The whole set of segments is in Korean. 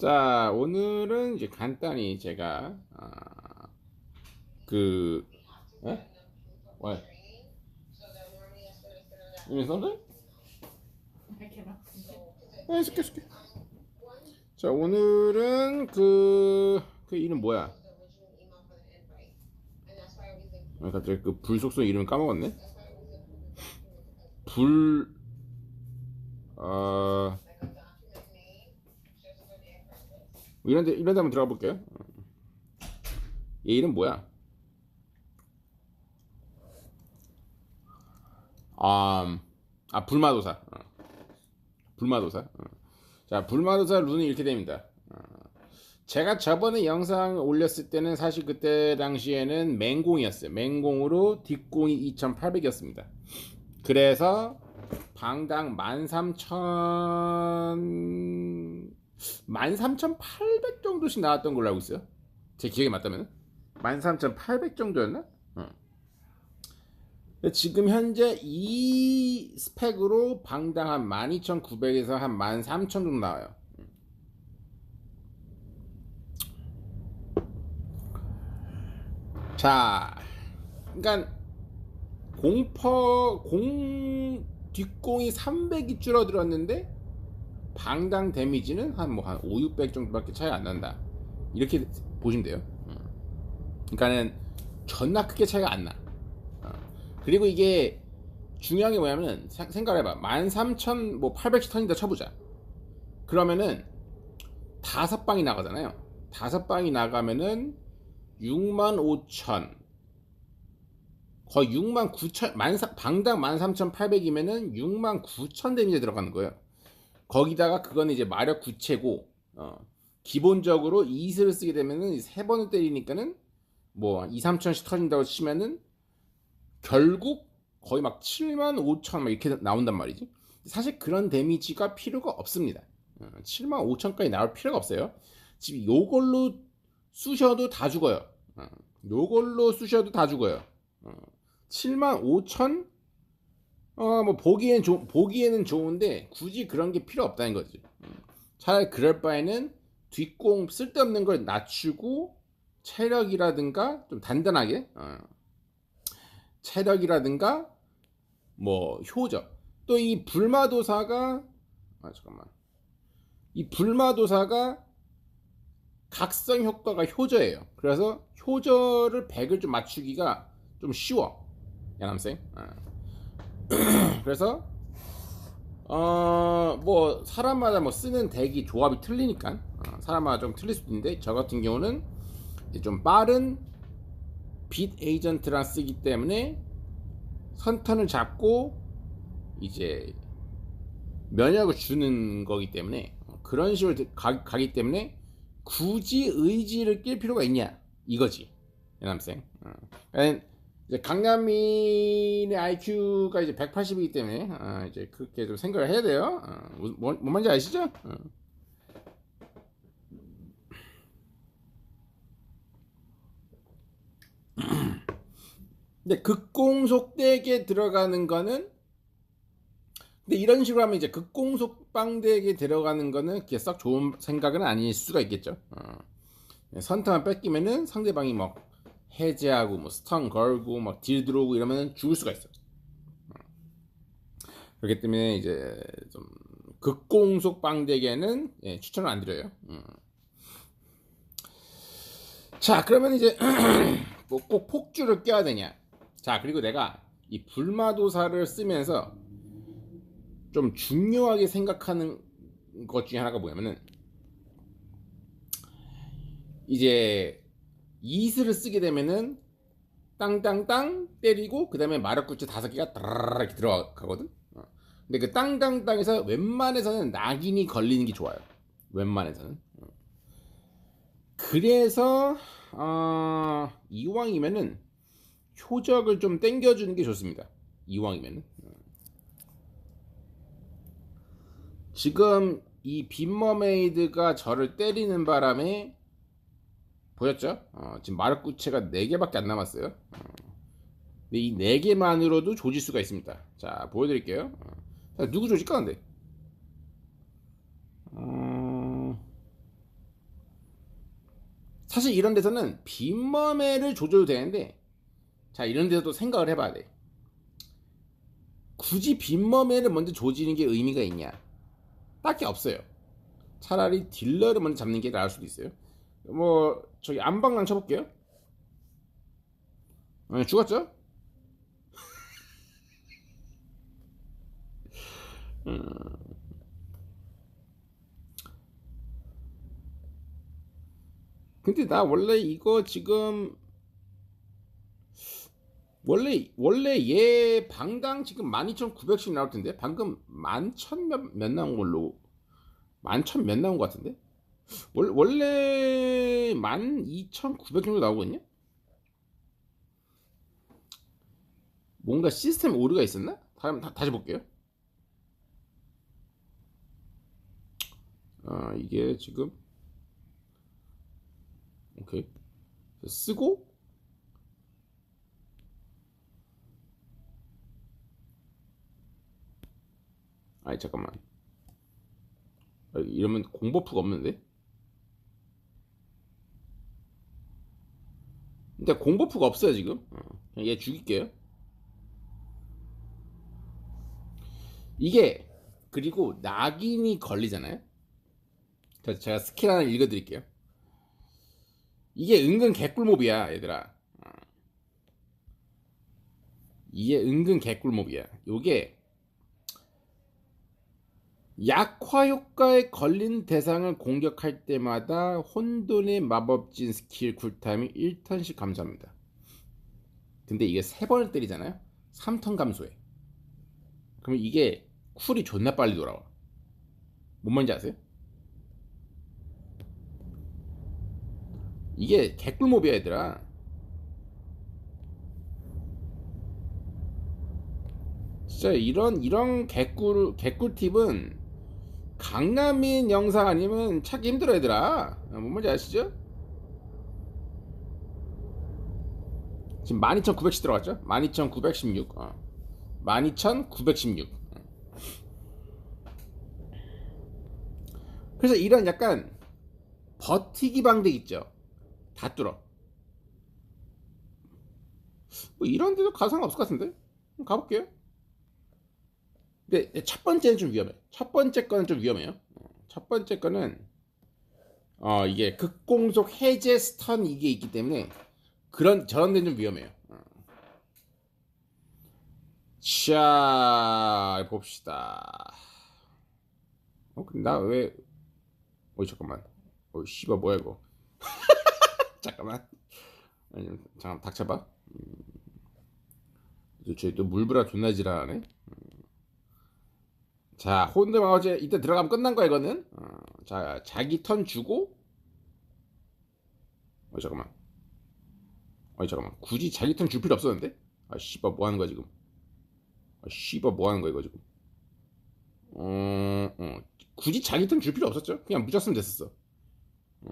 자 오늘은 이제 간단히 제가 아, 그 에? 왜? 이미 선생? 네, 쓸게 쓸게. 자 오늘은 그, 그 이름 뭐야? 아, 갑자기 그 불속성 이름 까먹었네. 불, 어, 이런 데, 이런 데 한번 들어가 볼게요. 얘 이름 뭐야? 아, 아 불마도사. 어. 불마도사. 어. 자, 불마도사 룬은 이렇게 됩니다. 어. 제가 저번에 영상 올렸을 때는 사실 그때 당시에는 맹공이었어요. 맹공으로 뒷공이 2,800이었습니다. 그래서 방당 13,000 13,800 정도씩 나왔던 걸로 알고 있어요. 제 기억에 맞다면 13,800 정도였나? 어. 지금 현재 이 스펙으로 방당 한 12,900에서 한 13,000 정도 나와요. 자, 그러니까 공퍼 공 뒷공이 300이 줄어들었는데 방당 데미지는 한 뭐한 5, 600 정도밖에 차이 안 난다. 이렇게 보시면 돼요. 음. 그러니까는 존나 크게 차이가 안 나. 어. 그리고 이게 중요한 게 뭐냐면 생각해봐. 13,000뭐 800씩 턴이다 쳐보자. 그러면은 다섯 방이 나가잖아요. 다섯 방이 나가면은 65,000 거의 69,000 방당 13,800이면은 69,000 데미지 들어가는 거예요. 거기다가 그건 이제 마력 구체고 어, 기본적으로 이슬을 쓰게 되면은 세 번을 때리니까는 뭐 2, 3천씩 터진다고 치면은 결국 거의 막 7만 5천 막 이렇게 나온단 말이지. 사실 그런 데미지가 필요가 없습니다. 어, 7만 5천까지 나올 필요가 없어요. 지금 요걸로 쑤셔도 다 죽어요. 어, 요걸로 쑤셔도 다 죽어요. 어, 7만 5천 어, 뭐 보기엔 조, 보기에는 좋은데 굳이 그런 게 필요 없다는 거지. 차라리 그럴 바에는 뒷공 쓸데없는 걸 낮추고 체력이라든가 좀 단단하게 어. 체력이라든가 뭐 효저 또이 불마도사가 아 잠깐만 이 불마도사가 각성 효과가 효저예요. 그래서 효저를 100을 좀 맞추기가 좀 쉬워. 야남생. 어. 그래서 어 뭐 사람마다 뭐 쓰는 덱이 조합이 틀리니까 어, 사람마다 좀 틀릴 수도 있는데 저 같은 경우는 좀 빠른 빛 에이전트랑 쓰기 때문에 선턴을 잡고 이제 면역을 주는 거기 때문에 그런 식으로 가, 기 때문에 굳이 의지를 낄 필요가 있냐 이거지 연남생 어. 강남민의 IQ가 이제 180이기 때문에 어, 이제 그렇게 좀 생각을 해야 돼요. 어, 뭐, 뭔 말인지 아시죠? 어. 근데 극공속덱에 들어가는 거는 근데 이런 식으로 하면 이제 극공속방덱에 들어가는 거는 그게 썩 좋은 생각은 아닐 수가 있겠죠. 어. 선타만 뺏기면은 상대방이 뭐 해제하고 뭐 스턴 걸고 막 딜 들어오고 이러면 죽을 수가 있어. 어. 그렇기 때문에 이제 좀 극공속 방대기에는 예, 추천을 안 드려요. 음. 자 그러면 이제 뭐 꼭 폭주를 껴야 되냐? 자 그리고 내가 이 불마도사를 쓰면서 좀 중요하게 생각하는 것 중에 하나가 뭐냐면은 이제 이슬을 쓰게 되면은 땅땅땅 때리고 그 다음에 마력구치 다섯 개가 이렇게 들어가거든. 어. 근데 그 땅땅땅에서 웬만해서는 낙인이 걸리는 게 좋아요. 웬만해서는. 어. 그래서 어, 이왕이면은 효적을 좀 땡겨주는 게 좋습니다. 이왕이면은. 어. 지금 이 빈머메이드가 저를 때리는 바람에 보였죠? 어, 지금 마력구체가 4개밖에 안 남았어요. 어. 근데 이네 개만으로도 조질 수가 있습니다. 자, 보여드릴게요. 어. 자, 누구 조질까, 근데? 어... 사실 이런 데서는 빈머매를 조져도 되는데, 자, 이런 데서도 생각을 해봐야 돼. 굳이 빈머매를 먼저 조지는 게 의미가 있냐? 딱히 없어요. 차라리 딜러를 먼저 잡는 게 나을 수도 있어요. 뭐, 저기 안방랑 쳐볼게요. 어, 죽었죠? 음. 근데 나 원래 이거 지금 원래 원래 얘 방당 지금 12,900씩 나올 텐데 방금 11,000 몇, 몇 나온 걸로 11,000몇 나온 것 같은데 원래 원래 12,900 정도 나오거든요. 뭔가 시스템 오류가 있었나? 다, 다시 볼게요. 아 이게 지금 오케이 쓰고 아니 잠깐만 아, 이러면 공버프가 없는데 근데 공버프가 없어요 지금? 어, 얘 죽일게요. 이게 그리고 낙인이 걸리잖아요? 제가 스킬 하나 읽어드릴게요. 이게 은근 개꿀몹이야 얘들아. 어. 이게 은근 개꿀몹이야. 요게 약화 효과에 걸린 대상을 공격할 때마다 혼돈의 마법진 스킬 쿨타임이 1턴씩 감소합니다. 근데 이게 3번을 때리잖아요? 3턴 감소해. 그러면 이게 쿨이 존나 빨리 돌아와. 뭔 말인지 아세요? 이게 개꿀몹이야 얘들아. 진짜 이런 이런 개꿀 개꿀 팁은 강남인 영상 아니면 찾기 힘들어 얘들아. 뭔 말인지 아시죠? 지금 12,910 들어갔죠? 12,916 어. 12,916 그래서 이런 약간 버티기 방식 있죠? 다 뚫어. 뭐 이런 데도 가상 없을 것 같은데? 가볼게요 근데 첫 번째는 좀 위험해. 첫 번째 거는 좀 위험해요. 첫 번째 거는 어 이게 극공속 해제 스턴 이게 있기 때문에 그런 저런 데는 좀 위험해요. 자 봅시다. 어 근데 나왜 어이 잠깐만. 어 씨발 뭐야 이거. 잠깐만. 아니 잠깐 닥쳐봐. 음. 쟤또 물브라 존나 지랄하네. 자, 혼드 마우제 이때 들어가면 끝난 거야 이거는. 어, 자, 자기 턴 주고. 어 잠깐만. 어 잠깐만. 굳이 자기 턴 줄 필요 없었는데? 아 씨발 뭐 하는 거야 지금? 아 씨발 뭐 하는 거야 이거 지금? 어, 어. 굳이 자기 턴 줄 필요 없었죠? 그냥 무졌으면 됐었어. 어.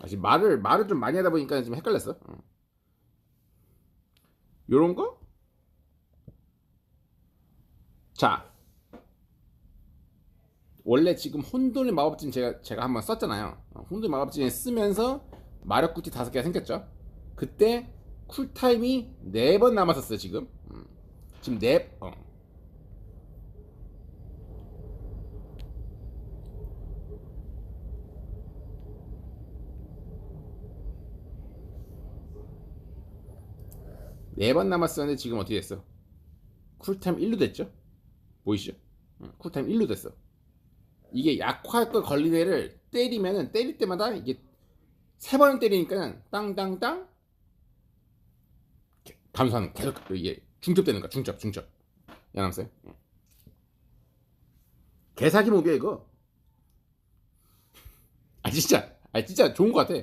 아, 지금 말을 말을 좀 많이 하다 보니까 좀 헷갈렸어. 어. 요런 거? 자, 원래 지금 혼돈의 마법진 제가 제가 한번 썼잖아요. 어, 혼돈의 마법진 쓰면서 마력 구티 다섯 개가 생겼죠. 그때 쿨타임이 네 번 남았었어요 지금. 음. 지금 네 어. 네 번 남았었는데 지금 어떻게 됐어? 쿨타임 1로 됐죠? 보이시죠? 어, 쿨타임 1로 됐어. 이게 약화가 걸린 애를 때리면은 때릴 때마다 이게 세번 때리니까 땅땅땅 감소하는 계속 이게 중첩되는 거야 중첩 중첩. 양남쌤. 개사기 몹이야 이거. 아 진짜. 아 진짜 좋은 것 같아.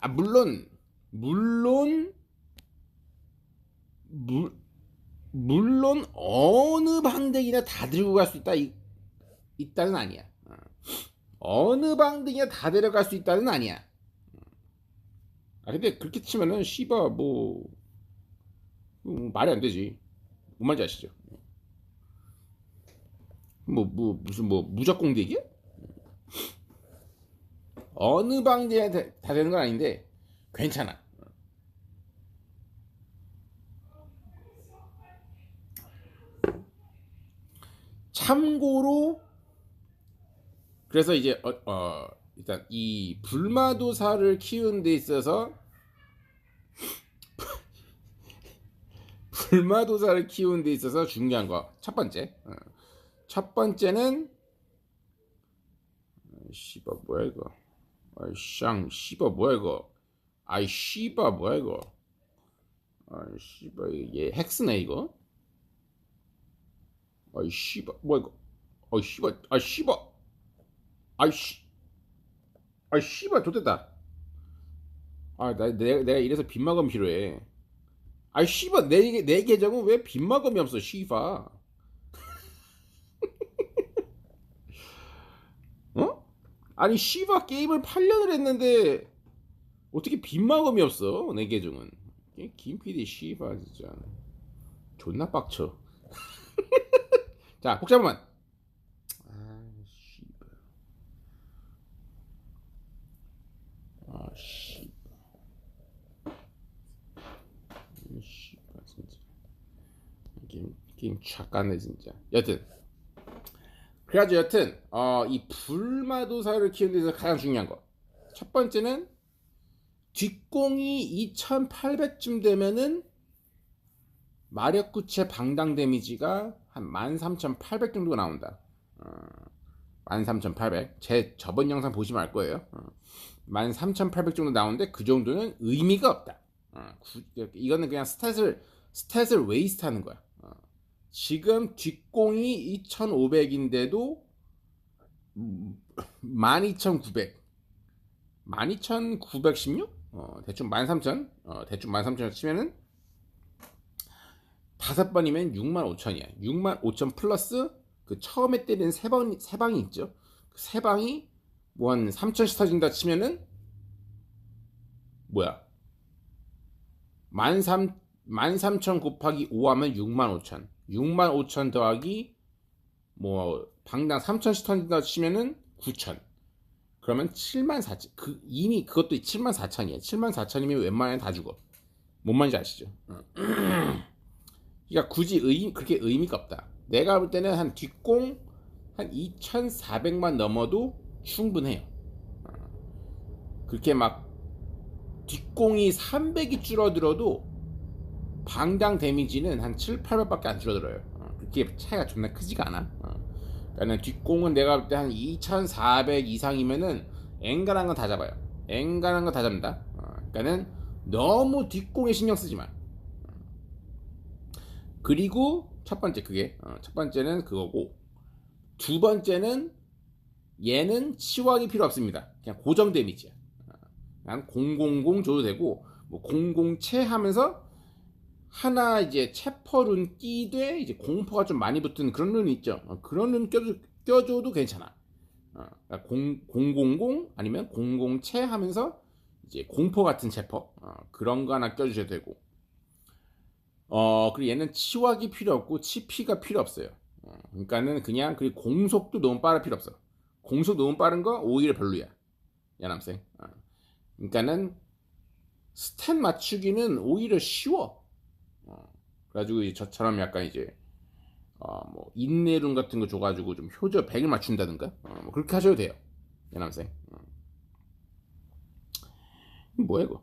아 물론 물론 물 물론 어느 방대기나 다 들고 갈 수 있다. 이, 있다는 아니야. 어. 어느 방등이나 다 데려갈 수 있다는 아니야. 아 근데 그렇게 치면은 씨바 뭐 음, 말이 안 되지. 뭔 말인지 아시죠? 뭐, 뭐 무슨 뭐 무적공대기야? 어느 방지에 다 되는 건 아닌데 괜찮아. 참고로 그래서 이제 어, 어, 일단 이 불마도사를 키우는 데 있어서 불마도사를 키우는 데 있어서 중요한 거. 첫 번째. 어. 첫 번째는 씨바 뭐야 이거. 아이 쌍 씨바 뭐야 이거. 아이 씨바 뭐야 이거. 아이 씨바 얘 헥스네 이거. 아이 씨바 뭐야 이거. 아이 씨바 아이 씨바 아이 씨. 아이 씨바 좋됐다. 아 나 내가, 내가 이래서 빗마검 필요해. 아이 씨바 내, 내 계정은 왜 빗마검이 없어 씨바. 어? 아니 씨바 게임을 8년을 했는데 어떻게 빗마검이 없어 내 계정은? 김PD 씨바 진짜. 존나 빡쳐. 자 복잡한 아 씨바 아 씨바 씨바 진짜 게임 게임 착가네 진짜 여튼 그래가지고 여튼 어, 이 불마도사를 키우는 데서 가장 중요한 거. 첫 번째는 뒷공이 2800쯤 되면은 마력구체 방당 데미지가 한 13800 정도가 나온다. 어, 13800. 제 저번 영상 보시면 알 거예요. 어, 13800 정도 나오는데 그 정도는 의미가 없다. 어, 구, 이거는 그냥 스탯을 스탯을 웨이스트 하는 거야. 지금 뒷공이 2500인데도 12900 12916? 어, 대충 13000 어, 대충 13000 치면은 다섯 번이면 65,000이야 65,000 플러스 그 처음에 때리는 세, 방, 세 방이 있죠. 그 세 방이 뭐 한 3,000씩 터진다 치면은 뭐야? 13,000 13,000 곱하기 5 하면 65,000 6만 5천 더하기 뭐 방당 3천씩 턴다 치면은 9천. 그러면 7만 4천 그 이미 그것도 7만 4천이야. 7만 4천이면 웬만하면 다 죽어. 뭔 말인지 아시죠? 그러니까 굳이 의, 그렇게 의미가 없다 내가 볼 때는 한 뒷공 한 2,400만 넘어도 충분해요 그렇게 막 뒷공이 300이 줄어들어도 방당 데미지는 한 7, 800밖에 안 줄어들어요. 어, 그렇게 차이가 존나 크지가 않아. 어. 그러니까 뒷공은 내가 볼 때 한 2,400 이상이면은 앵간한 건 다 잡아요. 앵간한 건 다 잡는다. 어, 그러니까는 너무 뒷공에 신경 쓰지 마. 그리고 첫 번째 그게 어, 첫 번째는 그거고 두 번째는 얘는 치유하기 필요 없습니다. 그냥 고정 데미지야. 어, 그냥 000 줘도 되고 뭐 00채 하면서 하나 이제 체퍼룬 끼되 이제 공포가 좀 많이 붙은 그런 룬 있죠. 어, 그런 룬 껴줘, 껴줘도 괜찮아. 어, 그러니까 000 아니면 00채 하면서 이제 공포 같은 체퍼 어, 그런 거 하나 껴주셔도 되고. 어 그리고 얘는 치유하기 필요 없고 치피가 필요 없어요. 어, 그러니까는 그냥 그 공속도 너무 빠를 필요 없어. 공속 너무 빠른 거 오히려 별로야. 야 남생. 어. 그러니까는 스탯 맞추기는 오히려 쉬워. 그래가지고 저처럼 약간 이제 어, 뭐 인내룬 같은 거 줘가지고 좀 효저 100을 맞춘다든가 어, 뭐 그렇게 하셔도 돼요 연남생 어. 뭐야 이거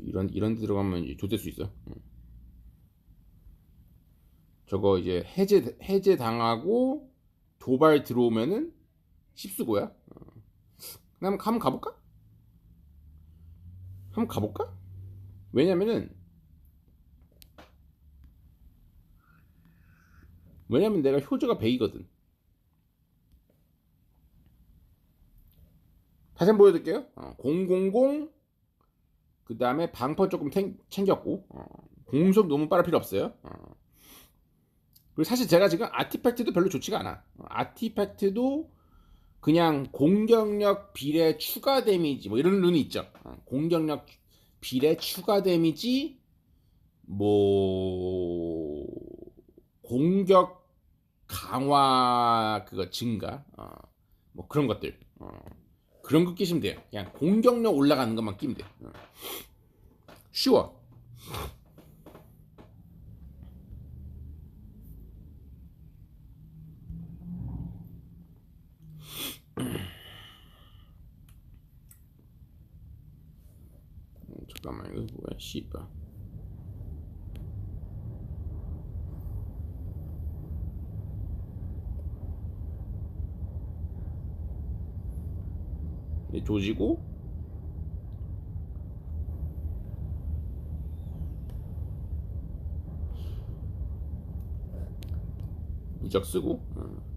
이런 이런 데 들어가면 이제 조될 수 있어 어. 저거 이제 해제 해제 당하고 도발 들어오면은 십수고야 어. 그럼 한번 가볼까? 한번 가볼까? 왜냐면은 왜냐면 내가 효저가 100이거든 다시 한번 보여드릴게요 어, 000 그 다음에 방퍼 조금 탱, 챙겼고 어, 공속 너무 빠를 필요 없어요. 어. 그리고 사실 제가 지금 아티팩트도 별로 좋지가 않아. 어, 아티팩트도 그냥 공격력 비례 추가 데미지 뭐 이런 룬이 있죠. 어, 공격력 비례 추가 데미지 뭐 공격 강화 그거 증가 어, 뭐 그런 것들. 어, 그런 거 끼시면 돼요. 그냥 공격력 올라가는 것만 끼면 돼요. 어. 쉬워. 음, 잠깐만 이거 뭐야 씨발 조지고 이적 쓰고 어.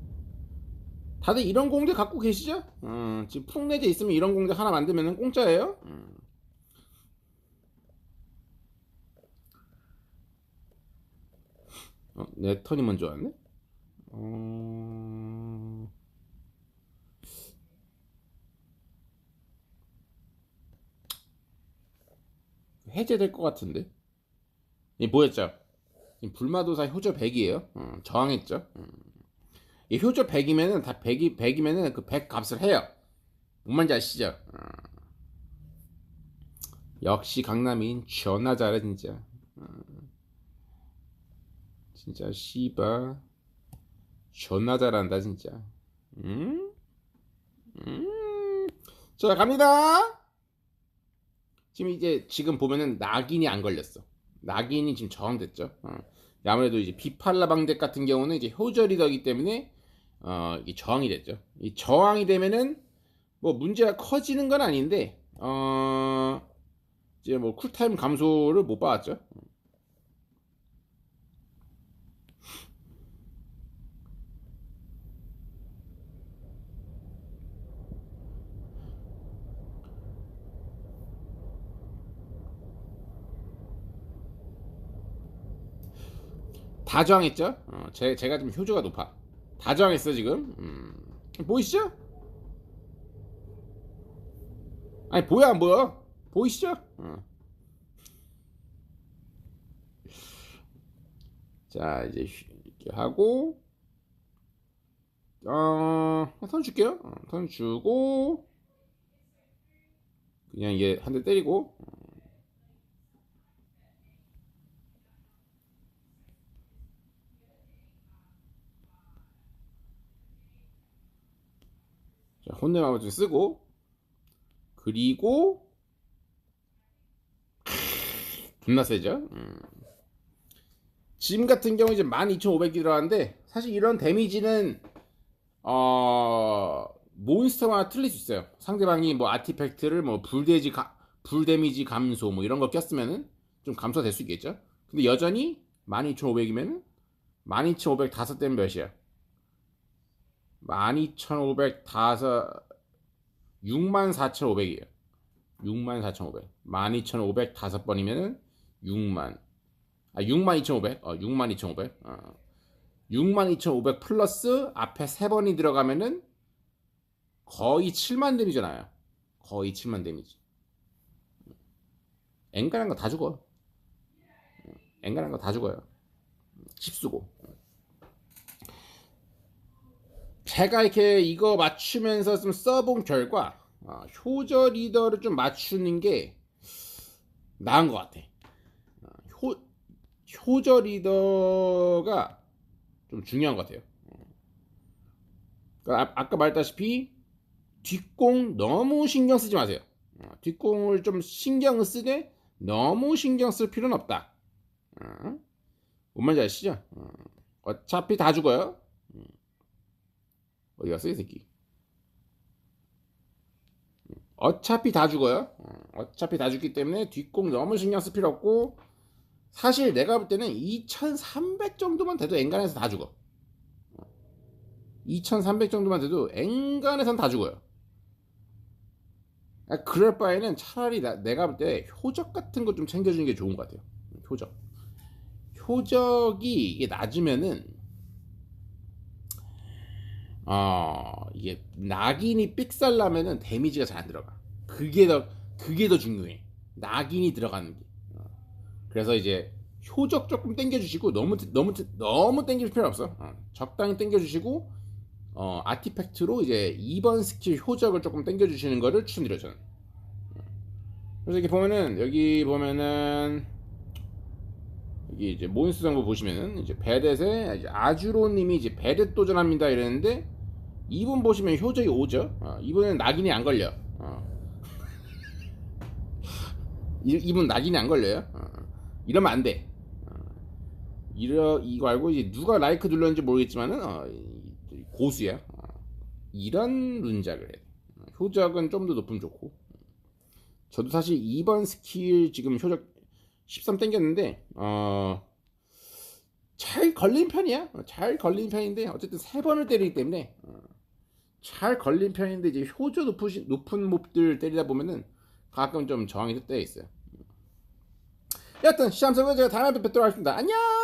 다들 이런 공대 갖고 계시죠? 어, 지금 푹내제 있으면 이런 공대 하나 만들면 공짜예요. 음. 어, 내 턴이 먼저 왔네. 어... 해제될 것 같은데. 이 뭐였죠? 이 불마도사 효저 100이에요. 어, 저항했죠. 음. 이 효저 100이면은 다 100이 100이면은 그 100 값을 해요. 뭔 말인지 아시죠? 어. 역시 강남인 전화 잘해 진짜. 어. 진짜 씨바 존나 잘한다 진짜. 음? 음? 자 갑니다. 지금 이제 지금 보면은 낙인이 안 걸렸어. 낙인이 지금 저항됐죠. 어. 아무래도 이제 비팔라 방대 같은 경우는 이제 효저 리더이기 때문에 어, 이 저항이 됐죠. 이 저항이 되면은 뭐 문제가 커지는 건 아닌데 어, 이제 뭐 쿨타임 감소를 못 받았죠. 다 저항했죠? 어, 제, 제가 좀 효조가 높아. 다 저항했어, 지금. 음. 보이시죠? 아니, 보여, 안 보여? 보이시죠? 어. 자, 이제 이렇게 하고, 어, 턴 줄게요. 어, 턴 주고, 그냥 이게 한 대 때리고, 자, 혼내마저 쓰고 그리고 존나 세죠. 음. 지금 같은 경우 이제 12,500이 들어가는데 사실 이런 데미지는 어 몬스터마다 틀릴 수 있어요. 상대방이 뭐 아티팩트를 뭐 불데지 가, 불 데미지 감소 뭐 이런 거 꼈으면은 좀 감소될 수 있겠죠. 근데 여전히 12,500이면은 12,500 다섯 대면 몇이야? 12,500 다섯 64,500이에요. 64,500. 12,500 다섯 번이면은 6만. 아, 62,500. 어, 62,500. 어. 62,500 플러스 앞에 세 번이 들어가면은 거의 7만 데미잖아요. 거의 7만 데미지. 앵간한 거 다 죽어. 앵간한 거 다 죽어요. 10수고. 제가 이렇게 이거 맞추면서 좀 써본 결과 어, 효저 리더를 좀 맞추는 게 나은 것 같아. 어, 효, 효저 리더가 좀 중요한 것 같아요. 그러니까 아, 까 말했다시피 뒷공 너무 신경 쓰지 마세요. 어, 뒷공을 좀 신경 쓰되 너무 신경 쓸 필요는 없다. 어, 뭔 말인지 아시죠? 어, 어차피 다 죽어요. 어디 갔어 이 새끼. 어차피 다 죽어요? 어차피 다 죽기 때문에 뒷공 너무 신경 쓸 필요 없고 사실 내가 볼 때는 2300 정도만 돼도 엔간에서 다 죽어. 2300 정도만 돼도 엔간에선 다 죽어요. 아, 그럴 바에는 차라리 나, 내가 볼 때 효적 같은 거 좀 챙겨주는 게 좋은 것 같아요. 효적. 효적이 이게 낮으면은 어 이게 낙인이 삑살나면은 데미지가 잘 안 들어가. 그게 더 그게 더 중요해. 낙인이 들어가는 게. 어. 그래서 이제 효적 조금 당겨주시고 너무 너무 너무 당길 필요 없어. 어. 적당히 당겨주시고 어, 아티팩트로 이제 2번 스킬 효적을 조금 당겨주시는 거를 추천드려 저는. 그래서 이렇게 보면은 여기 보면은 여기 이제 몬스터 정보 보시면은 이제 이제 아주로님이 이제 베댓 도전합니다 이랬는데 이분 보시면 효적이 5죠. 어, 이분은 낙인이 안 걸려. 어. 이- 이분 낙인이 안 걸려요. 어. 이러면 안 돼. 어. 이러 이거 알고 이제 누가 라이크 눌렀는지 모르겠지만은 어, 이- 고수야. 어. 이런 룬작을 해. 어, 효적은 좀 더 높으면 좋고. 저도 사실 2번 스킬 지금 효적 13 땡겼는데 어. 잘 걸린 편이야. 어, 잘 걸린 편인데 어쨌든 세 번을 때리기 때문에 어, 잘 걸린 편인데 이제 효저 높으신 높은 몹들 때리다 보면은 가끔 좀 저항이 때에 있어요. 여하튼 시험생은 제가 다음에 뵙도록 하겠습니다. 안녕.